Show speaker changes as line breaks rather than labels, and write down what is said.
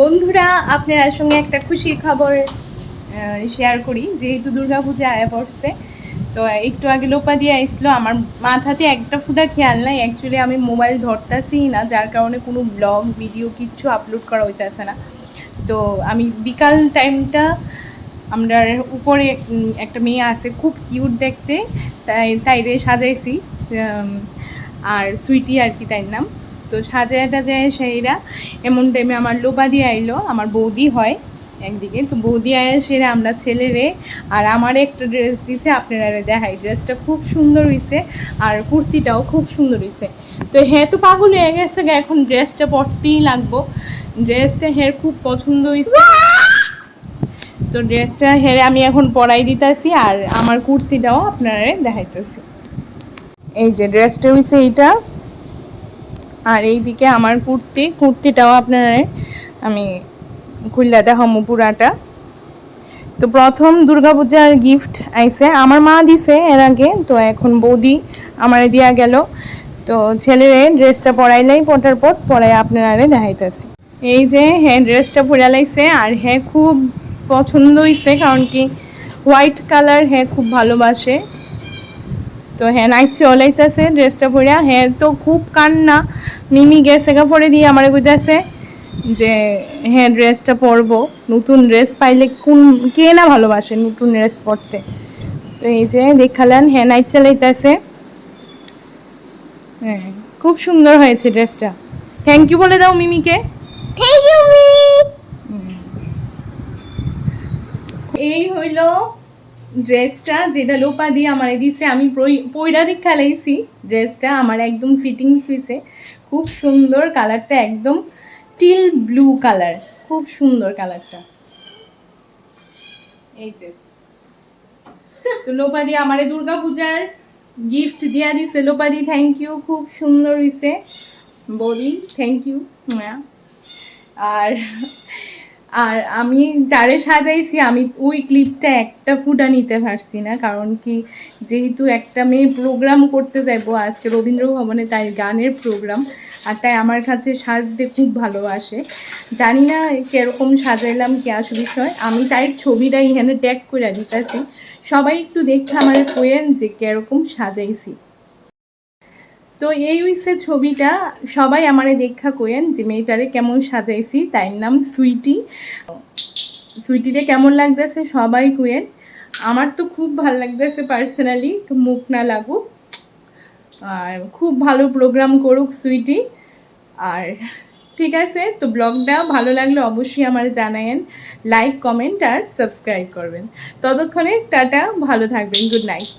বন্ধুরা, আপনার সঙ্গে একটা খুশির খবর শেয়ার করি। যেহেতু দুর্গাপূজা আয়া পড়ছে তো একটু আগে লোপা দিয়ে আসলো আমার মাথাতে একটা ফুটা খেয়াল নাই। অ্যাকচুয়ালি আমি মোবাইল ধরতেছি না, যার কারণে কোনো ব্লগ ভিডিও কিচ্ছু আপলোড করা হইতেছে না। তো আমি বিকাল টাইমটা আমরা উপরে একটা মেয়ে আছে, খুব কিউট দেখতে। তাই তাই সাজাইছি আর সুইটি আর কি তাই নাম। তো সাজায় টাজায় সেইরা এমন টাইমে আমার লোপা দিয়ে আইলো আমার বৌদি হয় একদিকে। তো বৌদি আয় সেরে, আমরা ছেলেরে। আর আমার একটা ড্রেস দিছে, আপনারা দেখাই। ড্রেসটা খুব সুন্দর হয়েছে আর কুর্তিটাও খুব সুন্দর হয়েছে তো হ্যাঁ তো পাগল হয়ে গেছে এখন ড্রেসটা পরতেই লাগবো। ড্রেসটা হের খুব পছন্দ হয়েছে তো ড্রেসটা হেরে আমি এখন পরাই দিতেছি, আর আমার কুর্তিটাও আপনারা দেখাইতেছি। এই যে ড্রেসটা হয়েছে এইটা। আর এইদিকে আমার কুর্তি, কুর্তিটাও আপনারা আমি খুললে দেখামো পুরাটা তো প্রথম দুর্গাপূজার গিফট আইছে। আমার মা দিছে এর আগে, তো এখন বৌদি আমারে দিয়া গেল। তো ছেলেরে ড্রেসটা পরাইলাই পটার পর পরাই আপনারা দেখাইতেছি। এই যে হ্যাঁ ড্রেসটা পরা লাইছে, আর হ্যাঁ খুব পছন্দ হইছে, কারণ কি হোয়াইট কালার হ্যাঁ খুব ভালোবাসে। তো হ্যাঁ নাইট চলাইতেছে ড্রেসটা পরিয়া হ্যাঁ তো খুব কান্না মিমি গেছে গা পরে দিয়ে আমার কইতাছে যে হ্যাঁ ড্রেসটা পরবো। নতুন ড্রেস পাইলে কোন কে না ভালোবাসে নতুন ড্রেস পরতে? তো এই যে দেখালেন হ্যাঁ নাইট চালাইতেছে। হ্যাঁ খুব সুন্দর হয়েছে ড্রেসটা থ্যাংক ইউ বলে দাও মিমিকে।
থ্যাংক ইউ মি
এই হইল ড্রেসটা যেটা লোপা দিয়ে আমার দিছে, আমি দিক খেলাইছি। ড্রেসটা আমার একদম ফিটিংস হয়েছে খুব সুন্দর কালারটা, একদম টিল ব্লু কালার খুব সুন্দর কালারটা। এই যে। তো লোপাদি আমারে দুর্গা পূজার গিফট দিয়া দিছে। লোপাদি থ্যাংক ইউ খুব সুন্দর হয়েছে বলি থ্যাংক ইউ আর আর আমি যারে সাজাইছি, আমি ওই ক্লিপটা একটা ফুটা নিতে পারছি না। কারণ কি, যেহেতু একটা মেয়ে প্রোগ্রাম করতে যাইবো, আজকে রবীন্দ্র ভবনে তাই গানের প্রোগ্রাম আর তাই আমার কাছে সাজতে খুব ভালোবাসে। জানি না কীরকম সাজাইলাম কি আসল বিষয়, আমি তাই ছবিটা এখানে ট্যাগ করে দিতেছি। সবাই একটু দেখে আমার কোয়েন যে কীরকম সাজাইছি। তো এই হইছে ছবিটা সবাই আমারে দেখা কোয়েন যে মেয়েটারে কেমন সাজাইছি, তাই নাম সুইটি। সুইটিরে কেমন লাগতেছে সবাই কোয়েন আমার তো খুব ভালো লাগতেছে পার্সোনালি, মুখ না লাগুক। আর খুব ভালো প্রোগ্রাম করুক সুইটি। আর ঠিক আছে, তো ব্লগটা ভালো লাগলে অবশ্যই আমার জানায়েন, লাইক, কমেন্ট আর সাবস্ক্রাইব করবেন। ততক্ষণে টাটা, ভালো থাকবেন, গুড নাইট।